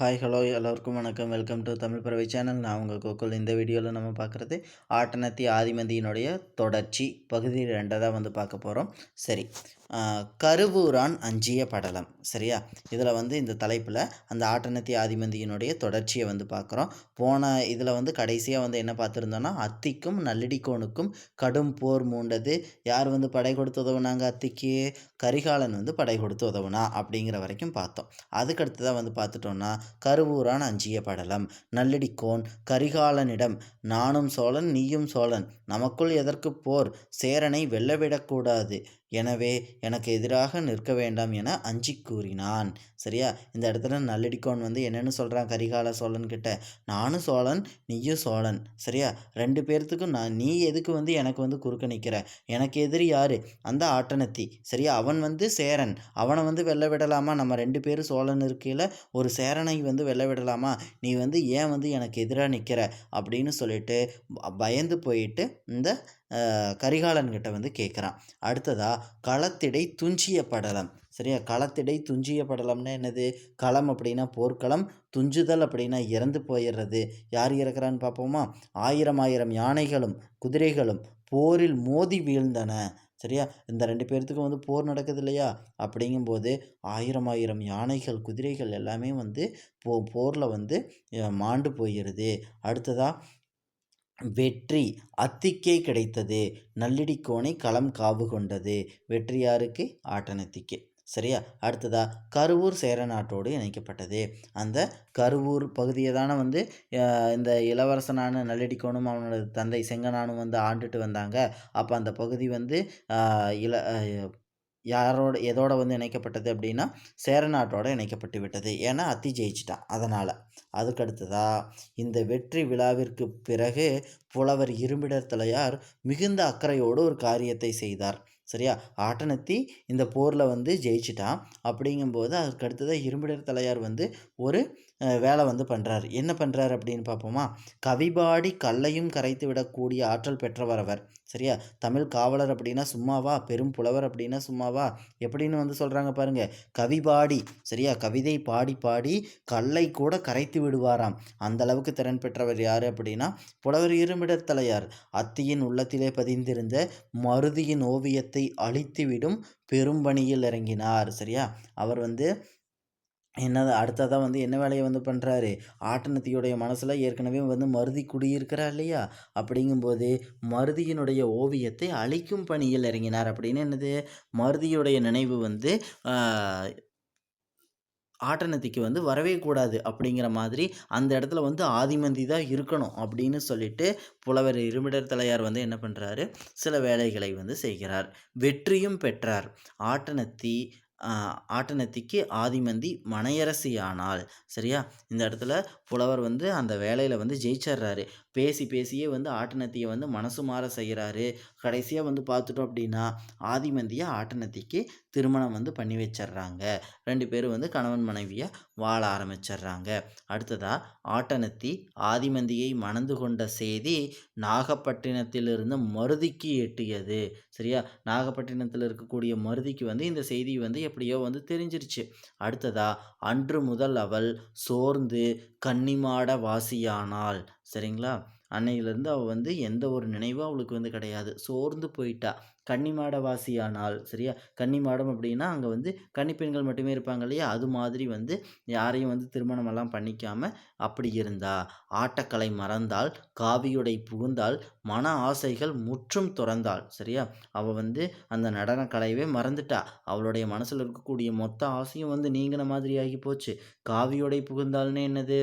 Hi hello எல்லோருக்கும் வணக்கம். Welcome to Tamil பறவை சேனல் நான் உங்கள் கோகுல். இந்த வீடியோவில் நம்ம பார்க்குறது ஆட்டனத்தி ஆதிமந்தியினுடைய தொடர்ச்சி பகுதி ரெண்டை தான் வந்து பார்க்க போகிறோம் சரி. கருவூரான் அஞ்சிய படலம். சரியா? இதில் வந்து இந்த தலைப்பில் அந்த ஆட்டனத்தி ஆதிமந்தியினுடைய தொடர்ச்சியை வந்து பார்க்குறோம் போன இதில் வந்து கடைசியாக வந்து என்ன பார்த்துருந்தோன்னா அத்திக்கும் நல்லிடிக்கோனுக்கும் கடும் போர் மூண்டது. யார் வந்து படை கொடுத்து உதவுனாங்க அத்திக்கு? கரிகாலன் வந்து படை கொடுத்து உதவுனா அப்படிங்கிற வரைக்கும் பார்த்தோம். அதுக்கடுத்ததாக வந்து பார்த்துட்டோன்னா கருவூரான் அஞ்சிய படலம். நல்லடிக்கோன் கரிகாலனிடம் நானும் சோழன் நீயும் சோழன். நமக்குள் எதற்கு போர்? சேரனை வெல்லவிடக்கூடாது எனவே எனக்கு எதிராக நிற்க வேண்டாம் என அஞ்சி கூறினான். சரியா? இந்த இடத்துல நல்லடிக்கோன் வந்து என்னென்னு சொல்கிறான் கரிகால சோழன் கிட்ட. நானும் சோழன் நீயும் சோழன். சரியா? ரெண்டு பேர்த்துக்கும் நான் நீ எதுக்கு வந்து எனக்கு வந்து குறுக்க நிற்கிற எனக்கு எதிரி யார்? அந்த ஆட்டனத்தி சரியா? அவன் வந்து சேரன். அவனை வந்து வெல்ல விடலாமா? நம்ம ரெண்டு பேரும் சோழன் இருக்கையில் ஒரு சேரனை வந்து வெல்ல விடலாமா? நீ வந்து ஏன் வந்து எனக்கு எதிராக நிற்கிற அப்படின்னு சொல்லிட்டு பயந்து போயிட்டு இந்த கரிகாலன்கிட்ட வந்து கேட்குறான் அடுத்ததா களத்திடை துஞ்சிய படலம். சரியா? களத்திடை துஞ்சிய படலம்னா என்னது? களம் அப்படின்னா போர்க்களம் துஞ்சுதல் அப்படின்னா இறந்து போயிடுறது. யார் இறக்குறான்னு பார்ப்போமா? ஆயிரம் ஆயிரம் யானைகளும் குதிரைகளும் போரில் மோதி வீழ்ந்தன. சரியா? இந்த ரெண்டு பேர்த்துக்கும் வந்து போர் நடக்குது இல்லையா? அப்படிங்கும்போது ஆயிரம் ஆயிரம் யானைகள் குதிரைகள் எல்லாமே வந்து போ போரில் வந்து மாண்டு போயிடுது அடுத்ததாக வெற்றி அத்திக்கே கிடைத்தது. நல்லிடிக்கோனை களம் காவு கொண்டது. வெற்றி யாருக்கு? ஆட்டனத்திக்கே சரியா? அடுத்ததா கருவூர் சேர நாட்டோடு இணைக்கப்பட்டது. அந்த கருவூர் பகுதியை தானே வந்து இந்த இளவரசனான நல்லடிக்கோனும் அவனோட தந்தை செங்கனானும் வந்து ஆண்டுட்டு வந்தாங்க. அப்போ அந்த பகுதி வந்து இள யாரோட எதோட வந்து இணைக்கப்பட்டது அப்படின்னா சேர நாட்டோட இணைக்கப்பட்டு விட்டது. ஏன்னா அத்தி ஜெயிச்சிட்டான். அதனால். அதுக்கடுத்ததாக இந்த வெற்றி விழாவிற்கு பிறகு புலவர் இரும்பிடர் தலையார் மிகுந்த அக்கறையோடு ஒரு காரியத்தை செய்தார். சரியா? ஆட்டனத்தி இந்த போரில் வந்து ஜெயிச்சிட்டான். அப்படிங்கும்போது அதுக்கு அடுத்ததாக இரும்பிடர் தலையார் வந்து ஒரு வேலை வந்து பண்ணுறாரு என்ன பண்ணுறாரு அப்படின்னு பார்ப்போமா? கவிபாடி கல்லையும் கரைத்து விடக்கூடிய ஆற்றல் பெற்றவர் அவர். சரியா? தமிழ் காவலர் அப்படின்னா சும்மாவா? பெரும் புலவர் அப்படின்னா சும்மாவா? எப்படின்னு வந்து சொல்கிறாங்க பாருங்க. கவிபாடி சரியா? கவிதை பாடி பாடி கல்லை கூட கரைத்து விடுவாராம். அந்த அளவுக்கு திறன் பெற்றவர் யார் அப்படின்னா புலவர் இருமிடத் தலையார். அத்தியின் உள்ளத்திலே பதிந்திருந்த மருதியின் ஓவியத்தை அழித்துவிடும் பெரும்பணியில் இறங்கினார் சரியா? அவர் வந்து என்னது அடுத்ததாக வந்து என்ன வேலையை வந்து பண்ணுறாரு ஆட்டனத்தியுடைய மனசில் ஏற்கனவே வந்து மருதி குடியிருக்கிறா இல்லையா? அப்படிங்கும்போது மருதியினுடைய ஓவியத்தை அழிக்கும் பணியில் இறங்கினார். அப்படின்னு என்னது? மருதியுடைய நினைவு வந்து ஆட்டனத்திக்கு வந்து வரவே கூடாது அப்படிங்கிற மாதிரி அந்த இடத்துல வந்து ஆதிமந்தி தான் இருக்கணும் அப்படின்னு சொல்லிட்டு புலவர் இருமிடர் தலையார் வந்து என்ன பண்ணுறாரு சில வேலைகளை வந்து செய்கிறார். வெற்றியும் பெற்றார். ஆட்டனத்தி ஆட்டனத்திக்கு ஆதிமந்தி மனையரசியானாள். சரியா? இந்த இடத்துல புலவர் வந்து அந்த வேலையில் வந்து ஜெயிச்சிடுறாரு பேசி பேசியே வந்து ஆட்டனத்தியை வந்து மனசு மாற செய்கிறாரு கடைசியாக வந்து பார்த்துட்டோம் அப்படின்னா ஆதிமந்தியை ஆட்டனத்திக்கு திருமணம் வந்து பண்ணி வச்சிடுறாங்க ரெண்டு பேரும் வந்து கணவன் மனைவியாக வாழ ஆரம்பிச்சிடுறாங்க அடுத்ததாக ஆட்டனத்தி ஆதிமந்தியை மணந்து கொண்ட செய்தி நாகப்பட்டினத்திலிருந்து மருதிக்கு எட்டியது. சரியா? நாகப்பட்டினத்தில் இருக்கக்கூடிய மருதிக்கு வந்து இந்த செய்தி வந்து எப்படியோ வந்து தெரிஞ்சிருச்சு. அடுத்ததாக அன்று முதல் அவள் சோர்ந்து கன்னிமாட வாசியானாள் சரிங்களா? அன்னையிலேருந்து அவள் வந்து எந்த ஒரு நினைவும் அவளுக்கு வந்து கிடையாது. சோர்ந்து போயிட்டா. கன்னிமாட வாசியானால் சரியா? கன்னிமாடம் அப்படின்னா அங்கே வந்து கன்னிப்பெண்கள் மட்டுமே இருப்பாங்க இல்லையா? அது மாதிரி வந்து யாரையும் வந்து திருமணமெல்லாம் பண்ணிக்காமல் அப்படி இருந்தா ஆட்டக்கலை மறந்தால் காவியுடை புகுந்தால் மன ஆசைகள் முற்றும் துறந்தாள் சரியா? அவள் வந்து அந்த நடனக்கலையவே மறந்துட்டா. அவளுடைய மனசில் இருக்கக்கூடிய மொத்த ஆசையும் வந்து நீங்கின மாதிரி ஆகி போச்சு. காவியுடை புகுந்தால்னு என்னது?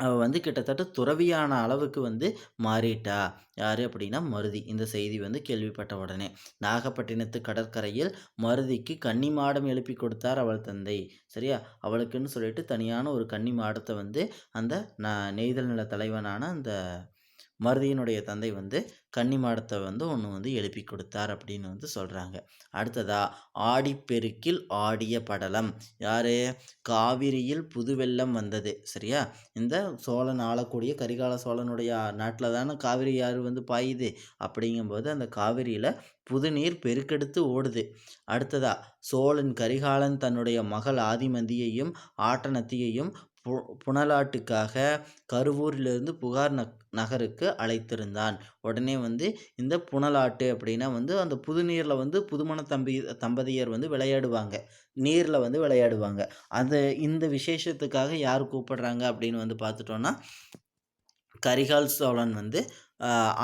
அவள் வந்து கிட்டத்தட்ட துறவியான அளவுக்கு வந்து மாறிட்டா. யார் அப்படின்னா மருதி. இந்த செய்தி வந்து கேள்விப்பட்ட உடனே. நாகப்பட்டினத்து கடற்கரையில் மருதிக்கு கன்னி மாடம் எழுப்பி கொடுத்தார் அவள் தந்தை. சரியா? அவளுக்குன்னு சொல்லிட்டு தனியான ஒரு கன்னி மாடத்தை வந்து அந்த ந- நெய்தல் நில தலைவனான அந்த மருதியினுடைய தந்தை வந்து கன்னி மாடத்தை வந்து ஒன்று வந்து எழுப்பி கொடுத்தார் அப்படின்னு வந்து சொல்கிறாங்க அடுத்ததா ஆடிப்பெருக்கில் ஆடிய படலம். யார்? காவிரியில் புது வெள்ளம் வந்தது. சரியா? இந்த சோழன் ஆளக்கூடிய கரிகால சோழனுடைய நாட்டில் தானே காவிரி ஆறு வந்து பாயுது? அப்படிங்கும்போது அந்த காவிரியில் புது நீர் பெருக்கெடுத்து ஓடுது. அடுத்ததா சோழன் கரிகாலன் தன்னுடைய மகள் ஆதிமந்தியையும் ஆட்டனத்தியையும் பு புனலாட்டுக்காக கருவூரிலிருந்து புகார் நக் நகருக்கு அழைத்திருந்தான். உடனே வந்து இந்த புனலாட்டு அப்படின்னா வந்து அந்த புது நீரில் வந்து புதுமண தம்பி தம்பதியர் வந்து விளையாடுவாங்க. நீரில் வந்து விளையாடுவாங்க. அந்த இந்த விசேஷத்துக்காக யார் கூப்பிடுறாங்க அப்படின்னு வந்து பார்த்துட்டோன்னா கரிகால் சோழன் வந்து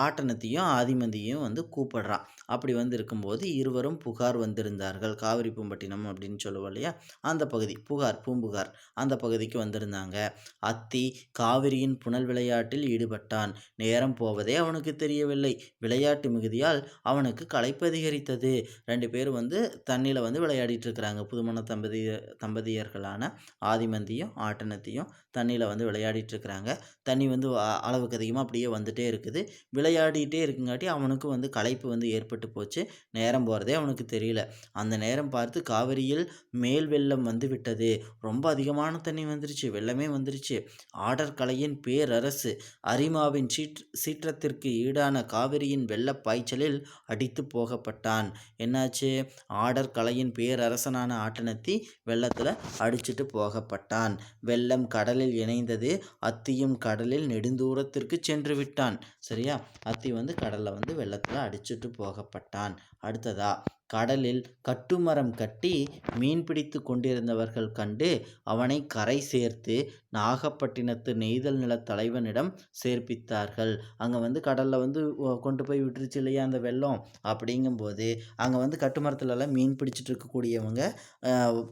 ஆட்டனத்தையும் ஆதிமந்தியையும் வந்து கூப்பிடுறான். அப்படி வந்து இருக்கும்போது இருவரும் புகார் வந்திருந்தார்கள். காவிரி பூம்பட்டினம் அப்படின்னு சொல்லுவோம் இல்லையா? அந்த பகுதி. புகார் பூம்புகார். அந்த பகுதிக்கு வந்திருந்தாங்க. அத்தி காவிரியின் புனல் விளையாட்டில் ஈடுபட்டான். நேரம் போவதே அவனுக்கு தெரியவில்லை. விளையாட்டு மிகுதியால் அவனுக்கு களைப்பு அதிகரித்தது. ரெண்டு பேரும் வந்து தண்ணியில் வந்து விளையாடிட்டு இருக்கிறாங்க. புதுமண தம்பதி தம்பதியர்களான ஆதிமந்தியும் ஆட்டனத்தையும் தண்ணியில் வந்து விளையாடிட்டு இருக்கிறாங்க. தண்ணி வந்து அளவுக்கு அதிகமாக அப்படியே வந்துட்டே இருக்குது. விளையாடிட்டே இருக்குங்காட்டி அவனுக்கு வந்து களைப்பு வந்து ஏற்பட்டு போச்சு. நேரம் போகிறதே அவனுக்கு தெரியல. அந்த நேரம் பார்த்து காவிரியில் மேல் வெள்ளம் வந்து விட்டது. ரொம்ப அதிகமான தண்ணி வந்துருச்சு. வெள்ளமே வந்துருச்சு. ஆடர் கலையின் பேரரசு அரிமாவின் சீற் சீற்றத்திற்கு ஈடான காவிரியின் வெள்ள பாய்ச்சலில் அடித்து போகப்பட்டான். என்னாச்சு? ஆடர் கலையின் பேரரசனான ஆட்டனத்தி வெள்ளத்தில் அடிச்சுட்டு போகப்பட்டான். வெள்ளம் கடலில் இணைந்தது. அத்தியும் கடலில் நெடுந்தூரத்திற்கு சென்று விட்டான். சரியா? அத்தி வந்து கடலில் வந்து வெள்ளத்தில் அடிச்சுட்டு போகப்பட்டான். அடுத்ததா கடலில் கட்டுமரம் கட்டி மீன் பிடித்து கொண்டிருந்தவர்கள் கண்டு அவனை கரை சேர்த்து நாகப்பட்டினத்து நெய்தல் நில தலைவனிடம் சேர்ப்பித்தார்கள். அங்கே வந்து கடலில் வந்து கொண்டு போய் விட்டுருச்சு இல்லையா அந்த வெள்ளம்? அப்படிங்கும்போது அங்கே வந்து கட்டுமரத்துலலாம் மீன் பிடிச்சிட்டு இருக்கக்கூடியவங்க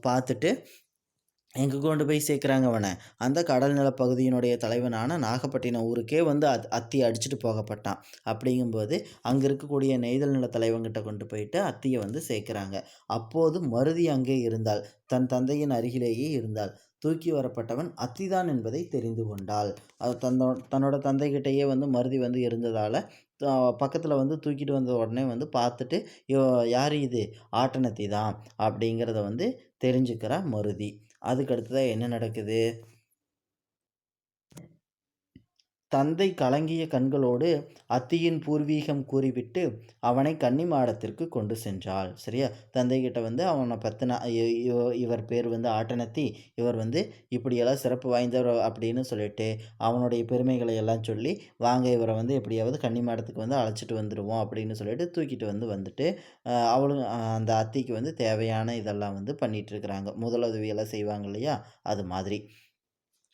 பார்த்துட்டு எங்கே கொண்டு போய் சேர்க்குறாங்க அவனை? அந்த கடல் நிலப்பகுதியினுடைய தலைவனான நாகப்பட்டினம் ஊருக்கே வந்து அத் அத்தி அடிச்சுட்டு போகப்பட்டான். அப்படிங்கும்போது அங்கே இருக்கக்கூடிய நெய்தல் நில தலைவங்கிட்ட கொண்டு போயிட்டு அத்தியை வந்து சேர்க்குறாங்க. அப்போது மருதி அங்கே இருந்தால் தன் தந்தையின் அருகிலேயே இருந்தாள். தூக்கி வரப்பட்டவன் அத்திதான் என்பதை தெரிந்து கொண்டாள். அது தன்னோ தன்னோட தந்தைகிட்டேயே வந்து மருதி வந்து இருந்ததால் பக்கத்தில் வந்து தூக்கிட்டு வந்த உடனே வந்து பார்த்துட்டு யார் இது? ஆட்டனத்தி தான் அப்படிங்கிறத வந்து தெரிஞ்சுக்கிறா மருதி. அதுக்கு அடுத்ததாக என்ன நடக்குது? தந்தை கலங்கிய கண்களோடு அத்தியின் பூர்வீகம் கூறிவிட்டு அவனை கன்னிமாடத்திற்கு கொண்டு சென்றாள். சரியா? தந்தைகிட்ட வந்து அவனை பத்தின இவர் பேர் வந்து ஆட்டனத்தி இவர் வந்து இப்படியெல்லாம் சிறப்பு வாய்ந்தவர் அப்படின்னு சொல்லிட்டு அவனுடைய பெருமைகளை எல்லாம் சொல்லி வாங்க இவரை வந்து எப்படியாவது கன்னிமாடத்துக்கு வந்து அழைச்சிட்டு வந்துடுவோம் அப்படின்னு சொல்லிட்டு தூக்கிட்டு வந்து வந்துட்டு அவளும் அந்த அத்திக்கு வந்து தேவையான இதெல்லாம் வந்து பண்ணிகிட்ருக்குறாங்க முதலுதவியெல்லாம் செய்வாங்க இல்லையா? அது மாதிரி.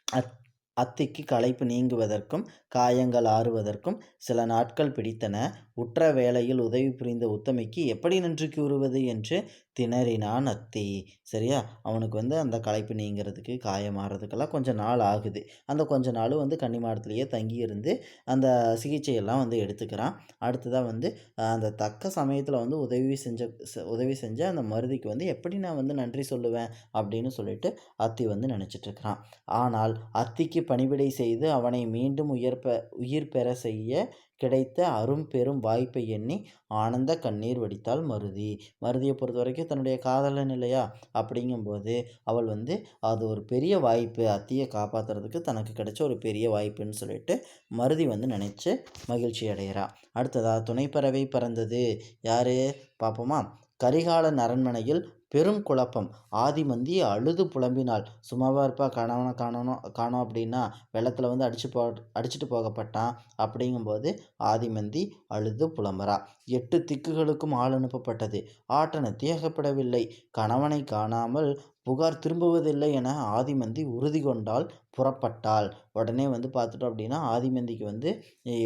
அத் அத்திக்கு களைப்பு நீங்குவதற்கும் காயங்கள் ஆறுவதற்கும் சில நாட்கள் பிடித்தன. உற்ற வேளையில் உதவி புரிந்த உத்தமிக்கு எப்படி நன்றி கூறுவது? என்று திணறினான் அத்தி. சரியா? அவனுக்கு வந்து அந்த களைப்பு நீங்கிறதுக்கு காயமாறதுக்கெல்லாம் கொஞ்சம் நாள் ஆகுது. அந்த கொஞ்ச நாள் வந்து கன்னிமாடத்துலேயே தங்கி இருந்து அந்த சிகிச்சையெல்லாம் வந்து எடுத்துக்கிறான். அடுத்ததாக வந்து அந்த தக்க சமயத்தில் வந்து உதவி செஞ்ச உதவி செஞ்ச அந்த மருதிக்கு வந்து எப்படி நான் வந்து நன்றி சொல்லுவேன்? அப்படின்னு சொல்லிட்டு அத்தி வந்து நினச்சிட்ருக்கிறான். ஆனால் அத்திக்கு பணிவிடை செய்து அவனை மீண்டும் உயர்ப்ப உயிர் பெற செய்ய கிடைத்த அரும் பெரும் வாய்ப்பை எண்ணி ஆனந்த கண்ணீர் வடித்தாள் மருதி. மருதியை பொறுத்த வரைக்கும் தன்னுடைய காதலன் இல்லையா? அப்படிங்கும்போது அவள் வந்து அது ஒரு பெரிய வாய்ப்பு. அத்தியை காப்பாற்றுறதுக்கு தனக்கு கிடைச்ச ஒரு பெரிய வாய்ப்புன்னு சொல்லிட்டு மருதி வந்து நினச்சி மகிழ்ச்சி அடைகிறா அடுத்ததாக துணைப்பறவை பறந்தது. யார்? பார்ப்போமா கரிகாலன் அரண்மனையில் பெரும் குழப்பம். ஆதிமந்தி அழுது புலம்பினாள். சும்மாவாக இருப்பா கணவனை காணணும் காணோம் அப்படின்னா வெள்ளத்தில் வந்து அடிச்சு போ அடிச்சுட்டு போகப்பட்டான் அப்படிங்கும்போது ஆதிமந்தி அழுது புலம்புறா. எட்டு திக்குகளுக்கும் ஆள் அனுப்பப்பட்டது. ஆட்டனை தேகப்படவில்லை கணவனை காணாமல் புகார் திரும்புவதில்லை என ஆதிமந்தி உறுதி கொண்டால் புறப்பட்டாள். உடனே வந்து பார்த்துட்டோம் அப்படின்னா ஆதிமந்திக்கு வந்து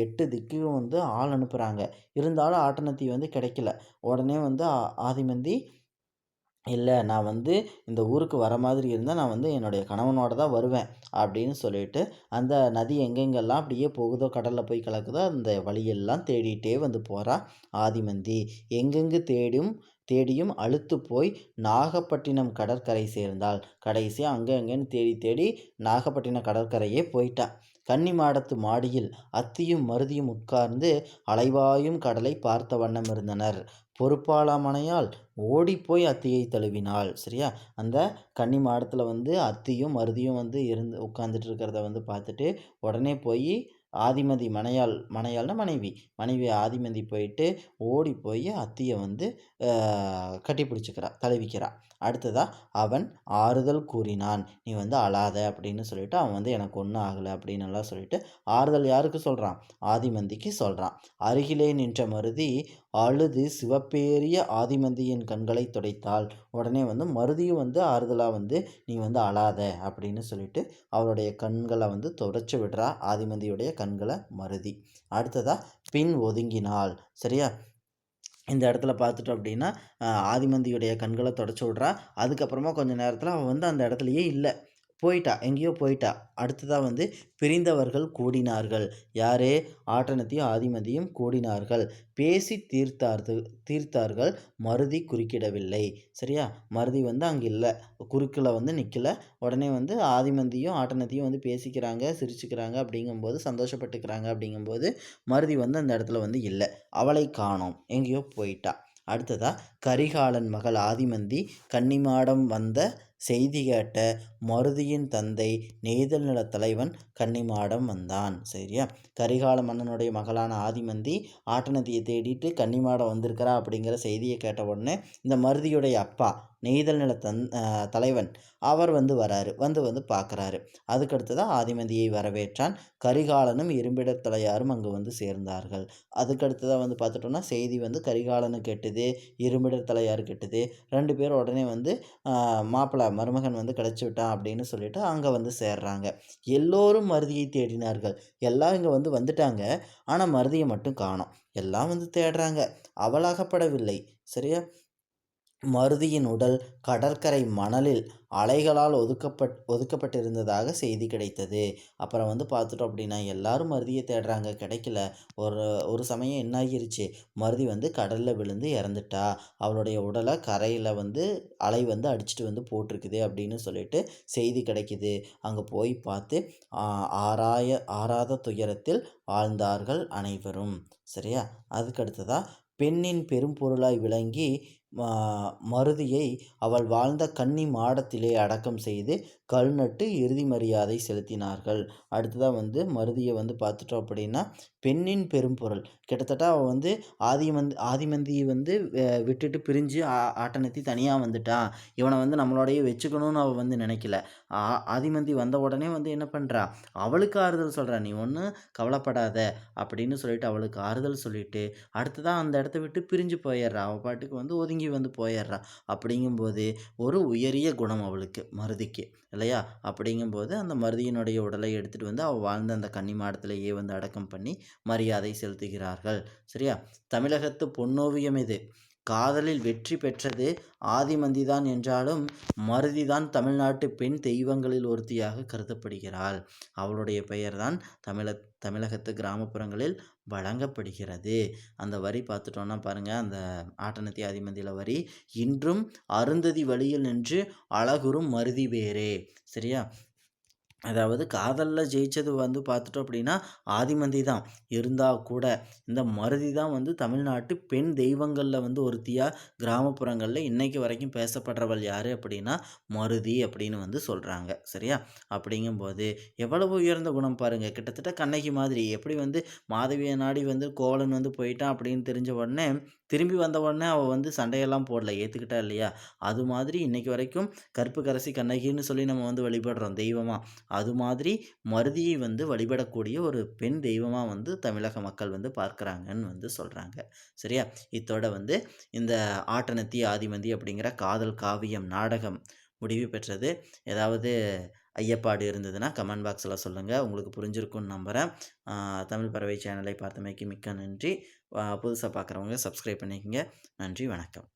எட்டு திக்கும் வந்து ஆள் அனுப்புகிறாங்க இருந்தாலும் ஆட்டனத்தி வந்து கிடைக்கல. உடனே வந்து ஆதிமந்தி இல்லை நான் வந்து இந்த ஊருக்கு வர மாதிரி இருந்தால் நான் வந்து என்னுடைய கணவனோட தான் வருவேன் அப்படின்னு சொல்லிட்டு அந்த நதி எங்கெங்கெல்லாம் அப்படியே போகுதோ கடலில் போய் கலக்குதோ அந்த வழியெல்லாம் தேடிட்டே வந்து போகிறா ஆதிமந்தி. எங்கெங்கு தேடும் தேடியும் அழுத்து போய் நாகப்பட்டினம் கடற்கரை சேர்ந்தாள். கடைசியாக அங்கே அங்கேன்னு தேடி தேடி நாகப்பட்டினம் கடற்கரையே போயிட்டான் கன்னி மாடத்து மாடியில் அத்தியும் மருதியும் உட்கார்ந்து அலைவாயும் கடலை பார்த்த வண்ணம் இருந்தனர். பொறுப்பாளாமனையால் ஓடிப்போய் அத்தியை தழுவினாள். சரியா? அந்த கன்னி மாடத்தில் வந்து அத்தியும் மருதியும் வந்து இருந்து உட்காந்துட்டு இருக்கிறத வந்து பார்த்துட்டு உடனே போய் ஆதிமதி மனையாள் மனையாள்னா மனைவி. மனைவி ஆதிமதி போயிட்டு ஓடி போய் அத்தியை வந்து கட்டி பிடிச்சிக்கிறா தழுவிக்கிறா. அடுத்ததாக அவன் ஆறுதல் கூறினான். நீ வந்து அழாத அப்படின்னு சொல்லிட்டு அவன் வந்து எனக்கு ஒன்றும் ஆகலை அப்படின்னு எல்லாம் சொல்லிட்டு ஆறுதல் யாருக்கு சொல்கிறான் ஆதிமந்திக்கு சொல்கிறான் அருகிலே நின்ற மருதி அழுது சிவப்பேரிய ஆதிமந்தியின் கண்களை துடைத்தாள். உடனே வந்து மருதியும் வந்து ஆறுதலாக வந்து நீ வந்து அழாத அப்படின்னு சொல்லிட்டு அவருடைய கண்களை வந்து துடைச்சி விடுறா ஆதிமந்தியுடைய கண்களை மருதி. அடுத்ததாக பின் ஒதுங்கினாள் சரியா? இந்த இடத்துல பார்த்துட்டோம் அப்படின்னா ஆதிமந்தியுடைய கண்களை தொடச்சி விட்றா. அதுக்கப்புறமா கொஞ்சம் நேரத்தில் அவள் வந்து அந்த இடத்துலையே இல்லை. போயிட்டா எங்கேயோ போயிட்டா. அடுத்ததாக வந்து பிரிந்தவர்கள் கூடினார்கள். யாரே? ஆட்டனத்தையும் ஆதிமதியும் கூடினார்கள். பேசி தீர்த்தார்கள் தீர்த்தார்கள் மருதி குறுக்கிடவில்லை. சரியா? மருதி வந்து அங்கே இல்லை. குறுக்கில் வந்து நிற்கல உடனே வந்து ஆதிமந்தியும் ஆட்டனத்தையும் வந்து பேசிக்கிறாங்க சிரிச்சுக்கிறாங்க அப்படிங்கும்போது சந்தோஷப்பட்டுக்கிறாங்க அப்படிங்கும்போது மருதி வந்து அந்த இடத்துல வந்து இல்லை. அவளை காணோம். எங்கேயோ போயிட்டா. அடுத்ததாக கரிகாலன் மகள் ஆதிமந்தி கன்னிமாடம் வந்த செய்தி கேட்ட மருதியின் தந்தை நெய்தல் நில தலைவன் கன்னிமாடம் வந்தான். சரியா? கரிகால மன்னனுடைய மகளான ஆதிமந்தி ஆட்டநதியை தேடிட்டு கன்னிமாடம் வந்திருக்கிறா அப்படிங்கிற செய்தியை கேட்ட உடனே இந்த மருதியுடைய அப்பா நெய்தல் நில தன் தலைவன் அவர் வந்து வராரு வந்து வந்து பார்க்குறாரு. அதுக்கடுத்து தான் ஆதிமந்தியை வரவேற்றான். கரிகாலனும் இரும்பிடத்தலையாரும் அங்கே வந்து சேர்ந்தார்கள். அதுக்கடுத்து தான் வந்து பார்த்துட்டோம்னா செய்தி வந்து கரிகாலனு கெட்டுது இரும்பிடத்தலையார் கெட்டுது. ரெண்டு பேரும் உடனே வந்து மாப்பிள்ளை மருமகன் வந்து கிடச்சி விட்டான் அப்படின்னு சொல்லிட்டு அங்கே வந்து சேர்றாங்க. எல்லோரும் மருதியை தேடினார்கள். எல்லாம் இங்கே வந்து வந்துட்டாங்க. ஆனால் மருதியை மட்டும் காணும். எல்லாம் வந்து தேடுறாங்க. அவளாகப்படவில்லை சரியா? மருதியின் உடல் கடற்கரை மணலில் அலைகளால் ஒதுக்கப்பட் ஒதுக்கப்பட்டிருந்ததாக செய்தி கிடைத்தது. அப்புறம் வந்து பார்த்துட்டோம் அப்படின்னா எல்லாரும் மருதியை தேடுறாங்க. கிடைக்கல. ஒரு ஒரு சமயம் என்ன ஆகிருச்சு மருதி வந்து கடலில் விழுந்து இறந்துட்டா. அவளுடைய உடலை கரையில் வந்து அலை வந்து அடிச்சுட்டு வந்து போட்டிருக்குது அப்படின்னு சொல்லிட்டு செய்தி கிடைக்குது. அங்கே போய் பார்த்து ஆராய ஆறாத துயரத்தில் ஆழ்ந்தார்கள் அனைவரும். சரியா? அதுக்கடுத்ததாக பெண்ணின் பெரும் பொருளாய் விளங்கி மருதியை அவள் வாழ்ந்த கன்னி மாடத்திலே அடக்கம் செய்து கல் நட்டு இறுதி மரியாதை செலுத்தினார்கள். அடுத்ததாக வந்து மருதியை வந்து பார்த்துட்டோம் அப்படின்னா பெண்ணின் பெரும்பொருள் கிட்டத்தட்ட அவள் வந்து ஆதிமந்த் ஆதிமந்தியை வந்து விட்டுட்டு பிரிஞ்சு ஆட்டனத்தி தனியாக வந்துட்டான் இவனை வந்து நம்மளோடையே வச்சுக்கணும்னு அவள் வந்து நினைக்கல. ஆதிமந்தி வந்த உடனே வந்து என்ன பண்ணுறா அவளுக்கு ஆறுதல் சொல்கிறா நீ ஒன்றும் கவலைப்படாத அப்படின்னு சொல்லிட்டு அவளுக்கு ஆறுதல் சொல்லிட்டு அடுத்ததான் அந்த இடத்த விட்டு பிரிஞ்சு போயிடுறா. அவள் பாட்டுக்கு வந்து ஒதுங்கி வந்து போயிடுறா. அப்படிங்கும்போது ஒரு உயரிய குணம் அவளுக்கு மருதிக்கு இல்லையா? அப்படிங்கும்போது அந்த மருதியினுடைய உடலை எடுத்துகிட்டு வந்து அவள் வாழ்ந்த அந்த கன்னி மாடத்திலேயே வந்து அடக்கம் பண்ணி மரியாதை செலுத்துகிறார்கள். சரியா? தமிழகத்து பொன்னோவியம் இது. காதலில் வெற்றி பெற்றது ஆதிமந்திதான் என்றாலும் மருதிதான் தமிழ்நாட்டு பெண் தெய்வங்களில் ஒருத்தியாக கருதப்படுகிறாள். அவளுடைய பெயர்தான் தமிழ தமிழகத்து கிராமப்புறங்களில் வழங்கப்படுகிறது. அந்த வரி பார்த்துட்டோன்னா பாருங்கள் அந்த ஆட்டனத்தி அதிமந்தியில் வரி இன்றும் அருந்ததி வழியில் நின்று அழகுறும் மருதி வேறே. சரியா? அதாவது காதலில் ஜெயித்தது வந்து பார்த்துட்டோம் அப்படின்னா ஆதிமந்தி தான். இருந்தால் கூட இந்த மருதி தான் வந்து தமிழ்நாட்டு பெண் தெய்வங்களில் வந்து ஒருத்தியாக கிராமப்புறங்களில் இன்றைக்கு வரைக்கும் பேசப்படுறவள் யார் அப்படின்னா மருதி அப்படின்னு வந்து சொல்கிறாங்க சரியா? அப்படிங்கும்போது எவ்வளவு உயர்ந்த குணம் பாருங்கள் கிட்டத்தட்ட கண்ணகி மாதிரி. எப்படி வந்து மாதவியை நாடி வந்து கோவலன் வந்து போயிட்டான் அப்படின்னு தெரிஞ்ச உடனே திரும்பி வந்த உடனே அவள் வந்து சண்டையெல்லாம் போடல ஏற்றுக்கிட்டா இல்லையா? அது மாதிரி இன்றைக்கி வரைக்கும் கருப்பு கரசி கண்ணகின்னு சொல்லி நம்ம வந்து வழிபடுறோம் தெய்வமாக அது மாதிரி மருதியை வந்து வழிபடக்கூடிய ஒரு பெண் தெய்வமாக வந்து தமிழக மக்கள் வந்து பார்க்குறாங்கன்னு வந்து சொல்கிறாங்க சரியா? இத்தோட வந்து இந்த ஆட்டனத்தி ஆதிமந்தி அப்படிங்கிற காதல் காவியம் நாடகம் முடிவு பெற்றது. ஏதாவது ஐயப்பாடு இருந்ததுன்னா கமெண்ட் பாக்ஸில் சொல்லுங்கள் உங்களுக்கு புரிஞ்சிருக்கும்னு நம்புகிறேன் தமிழ் பறவை சேனலை பார்த்தமைக்கு மிக்க நன்றி. புதுசாக பார்க்குறவங்க சப்ஸ்கிரைப் பண்ணிக்கோங்க. நன்றி வணக்கம்.